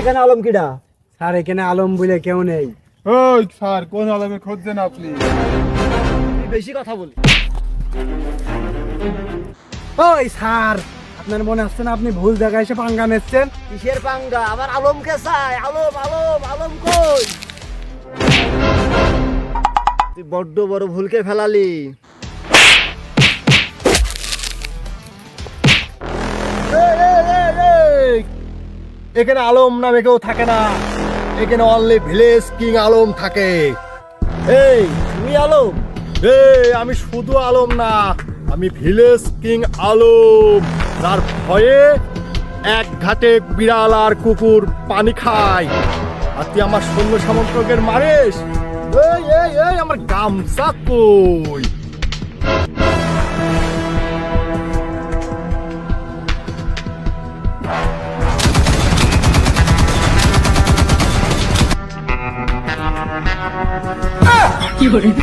এখানে আলম কিডা? স্যার এখানে আলম বলে কেউ নেই। ওই স্যার কোন আলমে খুঁজছেন আপনি? বেশি কথা বলি। ওই স্যার আপনার মনে আসছে না আপনি ভুল জায়গায় এসে পাঙ্গা মেচ্ছেন কিসের পাঙ্গা? আমার আলমকে চাই? আলম আলম আলম কই? তুই বড্ড বড় ভুলকে ফেলালি। এখানে আলম নামে কেউ থাকে না। এখানে অনলি ভিলেজ কিং আলম থাকে। এই তুই আলম? এই, আমি শুধু আলম না, আমি ভিলেজ কিং আলম। যার ভয়ে এক ঘাটে বিড়াল আর কুকুর পানি খায়। আর তুই আমার সৈন্য সামন্তকের মারিস? এই এই এই, আমার গামছা কই? 有人，